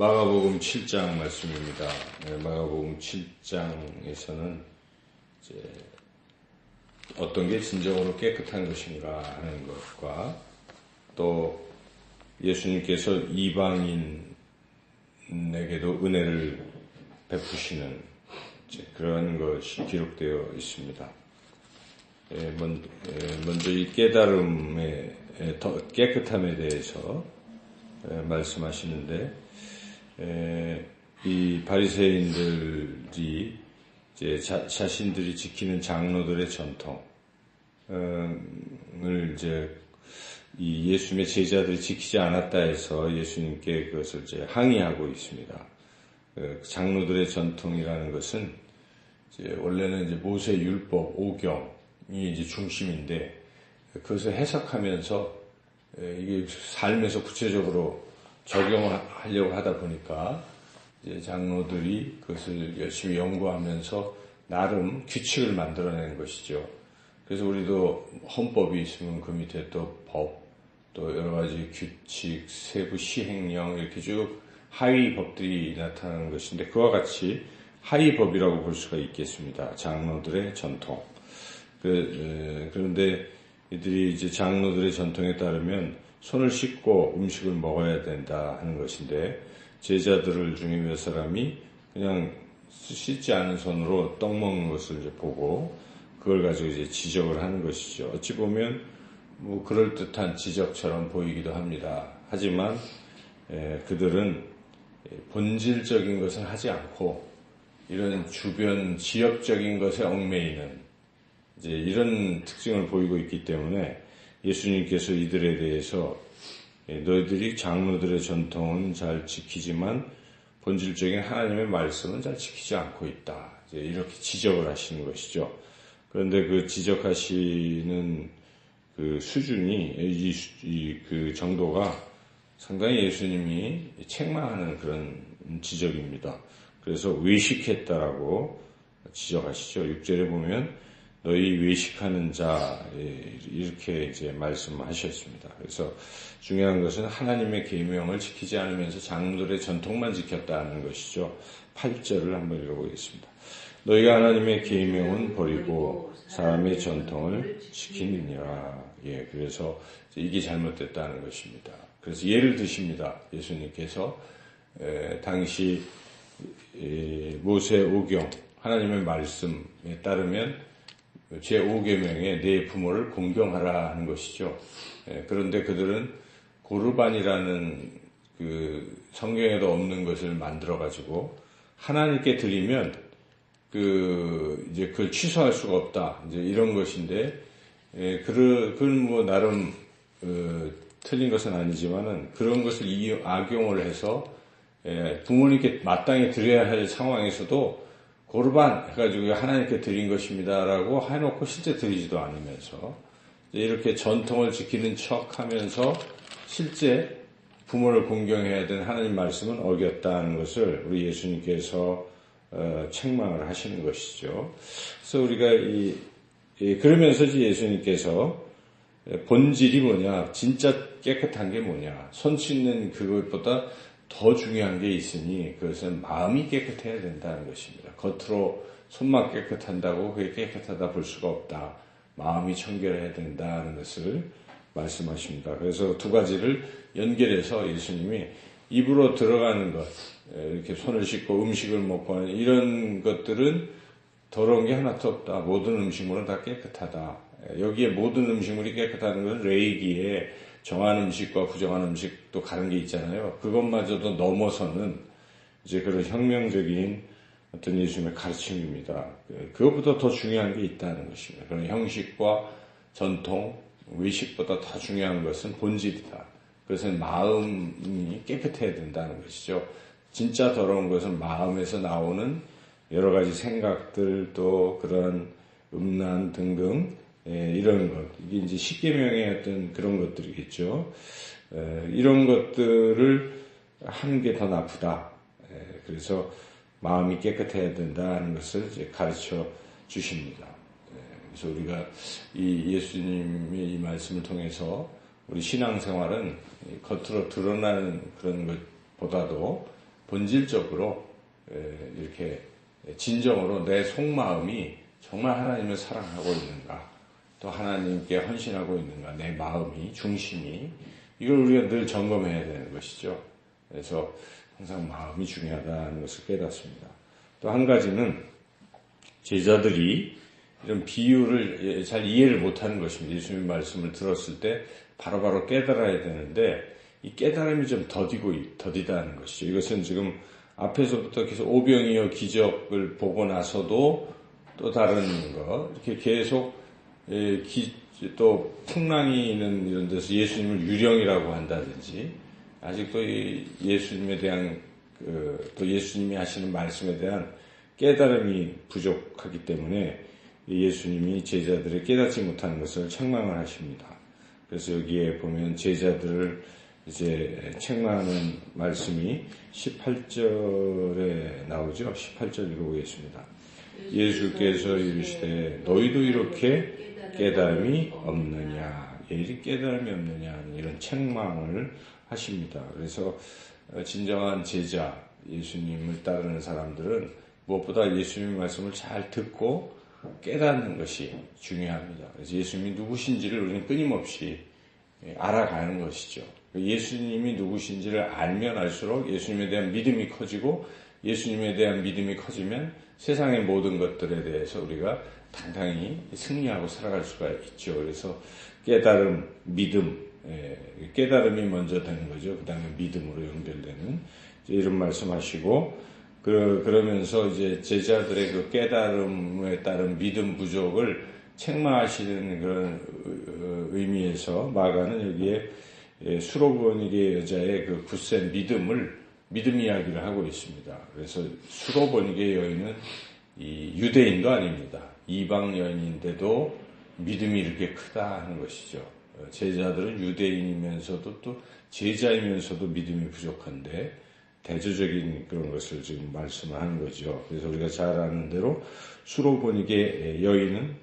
마가복음 7장 말씀입니다. 네, 마가복음 7장에서는 어떤 게 진정으로 깨끗한 것인가 하는 것과 또 예수님께서 이방인에게도 은혜를 베푸시는 그런 것이 기록되어 있습니다. 예, 예, 먼저 이 깨달음의 더 깨끗함에 대해서 말씀하시는데 이 바리새인들이 이제 자, 신들이 지키는 장로들의 전통을 이제 이 예수님의 제자들이 지키지 않았다 해서 예수님께 그것을 이제 항의하고 있습니다. 그 장로들의 전통이라는 것은 이제 원래는 이제 모세 율법 오경이 이제 중심인데 그것을 해석하면서 이게 삶에서 구체적으로 적용을 하려고 하다 보니까 이제 장로들이 그것을 열심히 연구하면서 나름 규칙을 만들어낸 것이죠. 그래서 우리도 헌법이 있으면 그 밑에 또 법, 또 여러 가지 규칙, 세부 시행령 이렇게 쭉 하위 법들이 나타나는 것인데 그와 같이 하위 법이라고 볼 수가 있겠습니다. 장로들의 전통. 그, 그런데 이들이 이제 장로들의 전통에 따르면 손을 씻고 음식을 먹어야 된다 하는 것인데 제자들을 중에 몇 사람이 그냥 씻지 않은 손으로 떡 먹는 것을 이제 보고 그걸 가지고 이제 지적을 하는 것이죠. 어찌 보면 뭐 그럴 듯한 지적처럼 보이기도 합니다. 하지만 에, 그들은 본질적인 것을 하지 않고 이런 주변 지역적인 것에 얽매이는 이제 이런 특징을 보이고 있기 때문에 예수님께서 이들에 대해서 예, 너희들이 장로들의 전통은 잘 지키지만 본질적인 하나님의 말씀은 잘 지키지 않고 있다. 이렇게 지적을 하시는 것이죠. 그런데 그 지적하시는 그 수준이 이, 이, 그 정도가 상당히 예수님이 책망하는 그런 지적입니다. 그래서 외식했다라고 지적하시죠. 6절에 보면 너희 외식하는 자 이렇게 이제 말씀하셨습니다. 그래서 중요한 것은 하나님의 계명을 지키지 않으면서 장로들의 전통만 지켰다는 것이죠. 8절을 한번 읽어보겠습니다. 너희가 하나님의 계명은 버리고 사람의 전통을 지키느니라. 예, 그래서 이게 잘못됐다는 것입니다. 그래서 예를 드십니다. 예수님께서 에, 당시 에, 모세 오경 하나님의 말씀에 따르면 제5계명에 내 부모를 공경하라 하는 것이죠. 예, 그런데 그들은 고르반이라는 그 성경에도 없는 것을 만들어 가지고 하나님께 드리면 그 이제 그걸 취소할 수가 없다. 이제 이런 것인데 예, 그건 뭐 나름 어, 틀린 것은 아니지만은 그런 것을 악용을 해서 예, 부모님께 마땅히 드려야 할 상황에서도 고르반 해가지고 하나님께 드린 것입니다라고 해놓고 실제 드리지도 않으면서 이렇게 전통을 지키는 척 하면서 실제 부모를 공경해야 되는 하나님 말씀은 어겼다는 것을 우리 예수님께서 어, 책망을 하시는 것이죠. 그래서 우리가 이, 이 그러면서 예수님께서 본질이 뭐냐, 진짜 깨끗한 게 뭐냐, 손 씻는 그것보다 더 중요한 게 있으니 그것은 마음이 깨끗해야 된다는 것입니다. 겉으로 손만 깨끗한다고 그게 깨끗하다 볼 수가 없다. 마음이 청결해야 된다는 것을 말씀하십니다. 그래서 두 가지를 연결해서 예수님이 입으로 들어가는 것, 이렇게 손을 씻고 음식을 먹고 하는 이런 것들은 더러운 게 하나도 없다. 모든 음식물은 다 깨끗하다. 여기에 모든 음식물이 깨끗하는 것은 레이기에 정한 음식과 부정한 음식도 가는 게 있잖아요. 그것마저도 넘어서는 이제 그런 혁명적인 어떤 예수님의 가르침입니다. 그것보다 더 중요한 게 있다는 것입니다. 그런 형식과 전통, 외식보다 더 중요한 것은 본질이다. 그것은 마음이 깨끗해야 된다는 것이죠. 진짜 더러운 것은 마음에서 나오는 여러 가지 생각들 또 그런 음란 등등 예, 이런 것 이게 이제 십계명의 어떤 그런 것들이겠죠. 에, 이런 것들을 하는 게 더 나쁘다. 에, 그래서 마음이 깨끗해야 된다는 것을 이제 가르쳐 주십니다. 에, 그래서 우리가 이 예수님의 이 말씀을 통해서 우리 신앙생활은 겉으로 드러나는 그런 것보다도 본질적으로 이렇게 진정으로 내 속마음이 정말 하나님을 사랑하고 있는가, 또 하나님께 헌신하고 있는가, 내 마음이, 중심이, 이걸 우리가 늘 점검해야 되는 것이죠. 그래서 항상 마음이 중요하다는 것을 깨닫습니다. 또 한 가지는 제자들이 이런 비유를 잘 이해를 못하는 것입니다. 예수님 말씀을 들었을 때 바로바로 깨달아야 되는데 이 깨달음이 좀 더디고 더디다는 것이죠. 이것은 지금 앞에서부터 계속 오병이어 기적을 보고 나서도 또 다른 거 이렇게 계속 기, 또 풍랑이 있는 이런 데서 예수님을 유령이라고 한다든지 아직도 예수님에 대한 그, 또 예수님이 하시는 말씀에 대한 깨달음이 부족하기 때문에 예수님이 제자들을 깨닫지 못하는 것을 책망을 하십니다. 그래서 여기에 보면 제자들을 이제 책망하는 말씀이 18절에 나오죠. 18절 읽어보겠습니다. 예수께서 이르시되 너희도 이렇게 깨달음이 없느냐, 예리 깨달음이 없느냐 이런 책망을 하십니다. 그래서 진정한 제자 예수님을 따르는 사람들은 무엇보다 예수님의 말씀을 잘 듣고 깨닫는 것이 중요합니다. 그래서 예수님이 누구신지를 우리는 끊임없이 알아가는 것이죠. 예수님이 누구신지를 알면 알수록 예수님에 대한 믿음이 커지고 예수님에 대한 믿음이 커지면 세상의 모든 것들에 대해서 우리가 당당히 승리하고 살아갈 수가 있죠. 그래서 깨달음, 믿음, 깨달음이 먼저 되는 거죠. 그 다음에 믿음으로 연결되는 이런 말씀하시고 그, 그러면서 이제 제자들의 그 깨달음에 따른 믿음 부족을 책망하시는 그런 의미에서 마가는 여기에 수로보니게 여자의 그 굳센 믿음을 믿음 이야기를 하고 있습니다. 그래서 수로보니게 여인은 이 유대인도 아닙니다. 이방 여인인데도 믿음이 이렇게 크다 하는 것이죠. 제자들은 유대인이면서도 또 제자이면서도 믿음이 부족한데 대조적인 그런 것을 지금 말씀하는 거죠. 그래서 우리가 잘 아는 대로 수로보니게 여인은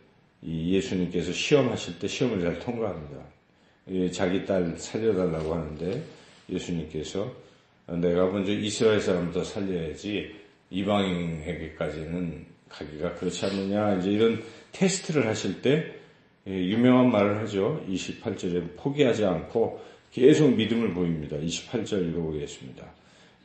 예수님께서 시험하실 때 시험을 잘 통과합니다. 자기 딸 살려달라고 하는데 예수님께서 내가 먼저 이스라엘 사람부터 살려야지 이방인에게까지는 가기가 그렇지 않느냐 이제 이런 테스트를 하실 때 유명한 말을 하죠. 28절에 포기하지 않고 계속 믿음을 보입니다. 28절 읽어보겠습니다.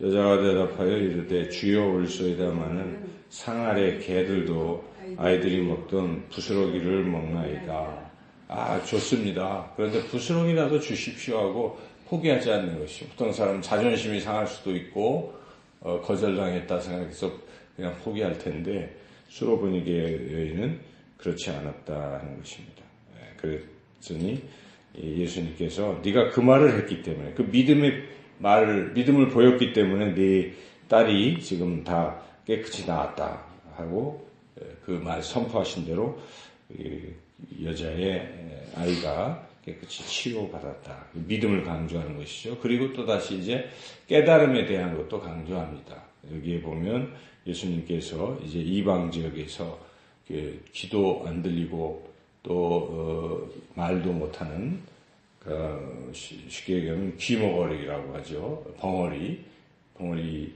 여자가 대답하여 이르되 주여 올소이다마는 상 아래 개들도 아이들이 먹던 부스러기를 먹나이다. 아 좋습니다. 그런데 부스러기라도 주십시오 하고 포기하지 않는 것이 보통 사람은 자존심이 상할 수도 있고 어, 거절당했다 생각해서 그냥 포기할 텐데 수로보니게 여인은 그렇지 않았다 하는 것입니다. 예, 그랬더니 예수님께서 네가 그 말을 했기 때문에 그 믿음의 말을 믿음을 보였기 때문에 네 딸이 지금 다 깨끗이 나았다 하고 그 말 선포하신 대로 여자의 아이가 깨끗이 치유받았다. 믿음을 강조하는 것이죠. 그리고 또 다시 이제 깨달음에 대한 것도 강조합니다. 여기에 보면 예수님께서 이제 이방 지역에서 기도 안 들리고 또 어, 말도 못하는 그 쉽게 얘기하면 귀머거리라고 하죠. 벙어리, 벙어리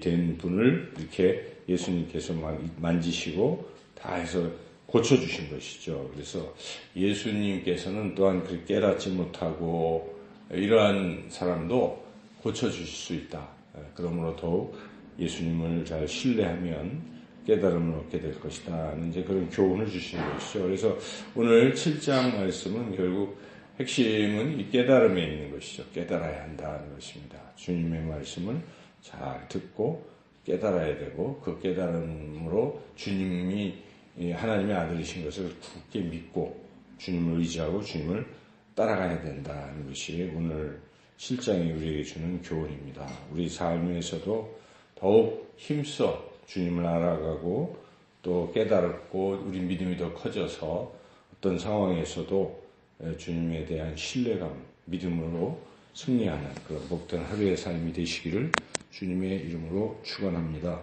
된 분을 이렇게 예수님께서 만지시고 다 해서 고쳐주신 것이죠. 그래서 예수님께서는 또한 그 깨닫지 못하고 이러한 사람도 고쳐주실 수 있다. 그러므로 더욱 예수님을 잘 신뢰하면 깨달음을 얻게 될 것이다. 이제 그런 교훈을 주시는 것이죠. 그래서 오늘 7장 말씀은 결국 핵심은 이 깨달음에 있는 것이죠. 깨달아야 한다는 것입니다. 주님의 말씀을 잘 듣고 깨달아야 되고 그 깨달음으로 주님이 하나님의 아들이신 것을 굳게 믿고 주님을 의지하고 주님을 따라가야 된다는 것이 오늘 실장이 우리에게 주는 교훈입니다. 우리 삶에서도 더욱 힘써 주님을 알아가고 또 깨달았고 우리 믿음이 더 커져서 어떤 상황에서도 주님에 대한 신뢰감, 믿음으로 승리하는 그런 복된 하루의 삶이 되시기를 주님의 이름으로 축원합니다.